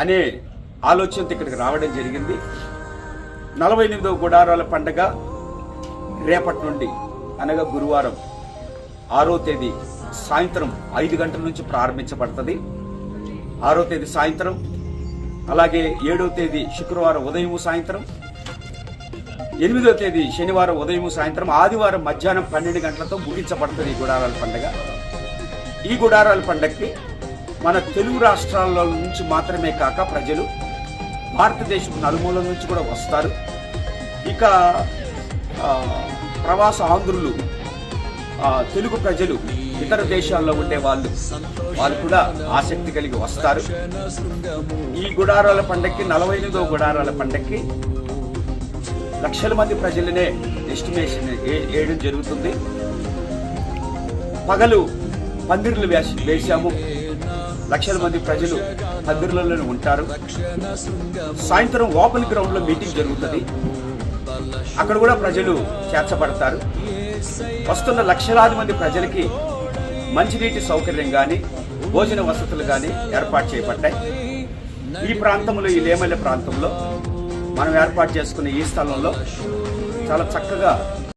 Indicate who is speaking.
Speaker 1: అనే ఆలోచనతో ఇక్కడికి రావడం జరిగింది. నలభై ఎనిమిదవ గుడారాల పండగ రేపటి నుండి అనగా గురువారం ఆరో తేదీ సాయంత్రం ఐదు గంటల నుంచి ప్రారంభించబడుతుంది. ఆరో తేదీ సాయంత్రం అలాగే ఏడో తేదీ శుక్రవారం ఉదయం సాయంత్రం ఎనిమిదో తేదీ శనివారం ఉదయం సాయంత్రం ఆదివారం మధ్యాహ్నం పన్నెండు గంటలతో ముగించబడుతుంది ఈ గుడారాల పండుగ. ఈ గుడారాల పండగకి మన తెలుగు రాష్ట్రాల నుంచి మాత్రమే కాక ప్రజలు భారతదేశం నలుమూల నుంచి కూడా వస్తారు. ఇక ప్రవాస ఆంధ్రులు తెలుగు ప్రజలు ఇతర దేశాల్లో ఉండే వాళ్ళు వాళ్ళు కూడా ఆసక్తి కలిగి వస్తారు. ఈ గుడారాల పండక్కి నలభై ఎనిమిదో గుడారాల పండక్కి లక్షల మంది ప్రజలనే ఎస్టిమేషన్ ఏ- వేయడం జరుగుతుంది. పగలు పందిర్లు వేసి వేశాము. లక్షల మంది ప్రజలు పందిర్లలోనే ఉంటారు. సాయంత్రం ఓపెన్ గ్రౌండ్లో మీటింగ్ జరుగుతుంది. అక్కడ కూడా ప్రజలు చేర్చబడతారు. వస్తున్న లక్షలాది మంది ప్రజలకి మంచినీటి సౌకర్యం కానీ భోజన వసతులు కానీ ఏర్పాటు చేయబడ్డాయి. ఈ ప్రాంతంలో ఈ లేమల్లె ప్రాంతంలో మనం ఏర్పాటు చేసుకున్న ఈ స్థలంలో చాలా చక్కగా